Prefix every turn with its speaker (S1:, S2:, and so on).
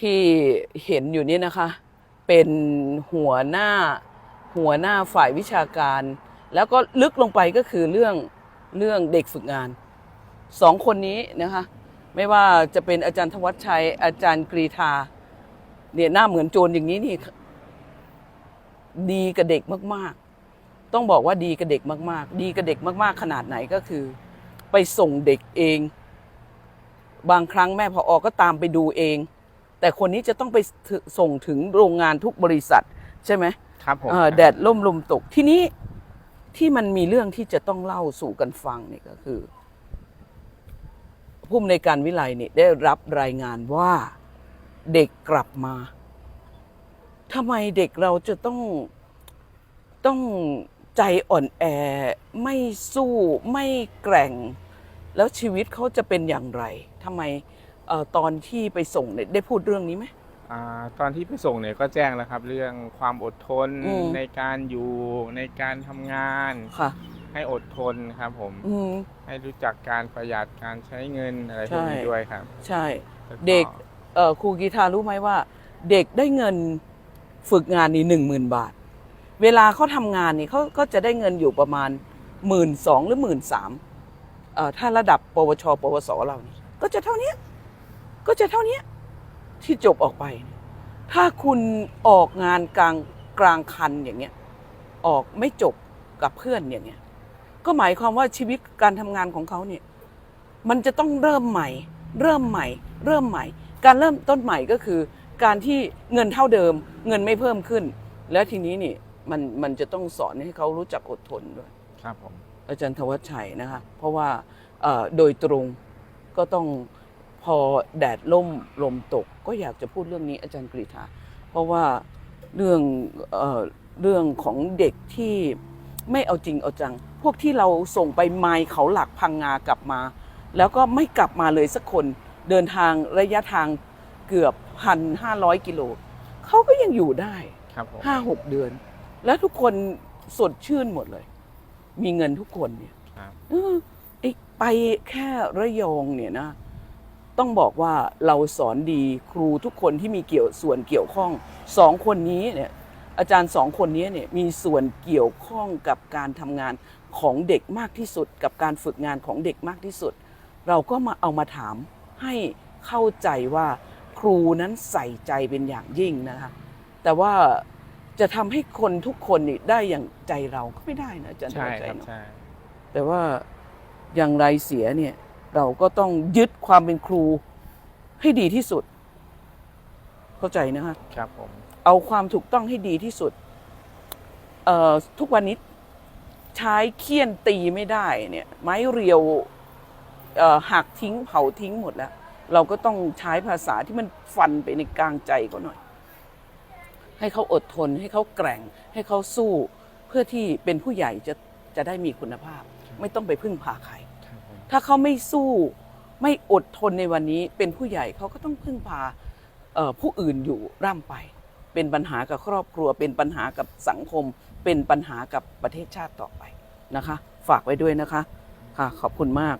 S1: ที่เห็นอยู่นี่นะคะ เป็นหัวหน้าหัวหน้าฝ่ายวิชาการ แล้วก็ลึกลงไปก็คือเรื่องเรื่องเด็กฝึกงานสองคนนี้นะคะ ไม่ว่าจะเป็นอาจารย์ธวัชชัย อาจารย์กรีธาเนี่ยหน้าเหมือนโจรอย่างนี้นี่ดีกับเด็กมาก ๆ ต้องบอกว่าดีกับเด็กมาก ๆ ดีกับเด็กมาก ๆ ขนาดไหนก็คือ ไปส่งเด็กเอง บางครั้งแม่พออก็ตามไปดูเอง แต่คนนี้จะต้องไปถึส่งถึงโรงงานทุกบริษัท ใช่ไหม
S2: ครับผม
S1: เอ่อแดดล่มลมตกทีนี้ที่มันมีเรื่องที่จะต้องเล่าสู่กันฟังเนี่ยก็คือผู้อำนวยการวิไลเนี่ยได้รับรายงานว่าเด็กกลับมาทำไมเด็กเราจะต้องต้องใจอ่อนแอ ไม่สู้ไม่แกร่ง แล้วชีวิตเขาจะเป็นอย่างไรทำไม เออตอนที่ไปส่งเนี่ยได้พูดเรื่องนี้ไหม
S2: อ่าตอนที่ไปส่งเนี่ยก็แจ้งแล้วครับ เรื่องความอดทน
S1: อืม
S2: ในการอยู่ในการทำงาน
S1: ค่ะ
S2: ให้อดทนครับผม
S1: อืม
S2: ให้รู้จักการประหยัดการใช้เงินอะไรพวกนี้
S1: ใช่
S2: ด้วยครับ
S1: ใช่
S2: แล้ว
S1: เด็ก เอ่อครูกีทารู้ไหมว่า เด็กได้เงินฝึกงานนี่หนึ่งหมื่นบาท เวลาเขาทำงานนี่เขาก็จะได้เงินอยู่ประมาณหมื่นสองหรือหมื่นสามเอ่อถ้าระดับปวช ปวสเรานี่ก็จะเท่านี้ ก็จะเท่านี้ที่จบออกไป ถ้าคุณออกงานกลางกลางคันอย่างเงี้ยออกไม่จบกับเพื่อนอย่างเงี้ยก็หมายความว่าชีวิตการทำงานของเขาเนี่ย มันจะต้องเริ่มใหม่ เริ่มใหม่ เริ่มใหม่ การเริ่มต้นใหม่ก็คือ การที่เงินเท่าเดิม เงินไม่เพิ่มขึ้น แล้วทีนี้นี่มันมันจะต้องสอนให้เขารู้จักอดทนด้วย
S2: ครับผม
S1: อาจารย์ธวัชชัยนะคะ เพราะว่าเอ่อโดยตรงก็ต้อง พอแดดล่มลมตกก็อยากจะพูดเรื่องนี้อาจารย์กรีธาเพราะว่าเรื่องเอ่อเรื่องของเด็กที่ไม่เอาจริงเอาจัง พวกที่เราส่งไปไมล์เขาหลักพังงากลับมา แล้วก็ไม่กลับมาเลยสักคนเดินทางระยะทางเกือบพันห้าร้อยกิโลเขาก็ยังอยู่ได้
S2: ครับผม
S1: ห้าหกเดือน แล้วทุกคนสดชื่นหมดเลย มีเงินทุกคนเนี่ย
S2: ครับ
S1: เออไอ้ไปแค่ระยองเนี่ยนะ ต้องบอกว่าเราสอนดีครูทุกคนที่มีเกี่ยวส่วนเกี่ยวข้องสองคนนี้เนี่ยอาจารย์สองคนนี้เนี่ยมีส่วนเกี่ยวข้องกับการทำงานของเด็กมากที่สุด กับการฝึกงานของเด็กมากที่สุด เราก็มาเอามาถามให้เข้าใจว่าครูนั้นใส่ใจเป็นอย่างยิ่งนะคะแต่ว่าจะทำให้คนทุกคนนี่ได้อย่างใจเราก็ไม่ได้นะอาจารย์
S2: ใช่
S1: เข้าใจ
S2: ครับ
S1: เนอะ
S2: ใช่
S1: แต่ว่าอย่างไรเสียเนี่ย เราก็ต้องยึดความเป็นครูให้ดีที่สุด เข้าใจนะคะ
S2: ครับผม
S1: เอาความถูกต้องให้ดีที่สุดเอ่อทุกวันนี้ใช้เคี่ยนตีไม่ได้เนี่ย ไม้เรียวเอ่อหักทิ้งเผาทิ้งหมดแล้ว เราก็ต้องใช้ภาษาที่มันฟันไปในกลางใจเขาหน่อย ให้เขาอดทน ให้เขาแกร่ง ให้เขาสู้ เพื่อที่เป็นผู้ใหญ่จะจะได้มีคุณภาพ ไม่ต้องไปพึ่งพาใคร
S2: ครับผม
S1: ถ้าเขาไม่สู้ไม่อดทนในวันนี้ เป็นผู้ใหญ่เขาก็ต้องพึ่งพาผู้อื่นอยู่ร่ำไป เป็นปัญหากับครอบครัว เป็นปัญหากับสังคม เป็นปัญหากับประเทศชาติต่อไปนะคะ ฝากไว้ด้วยนะคะค่ะขอบคุณมาก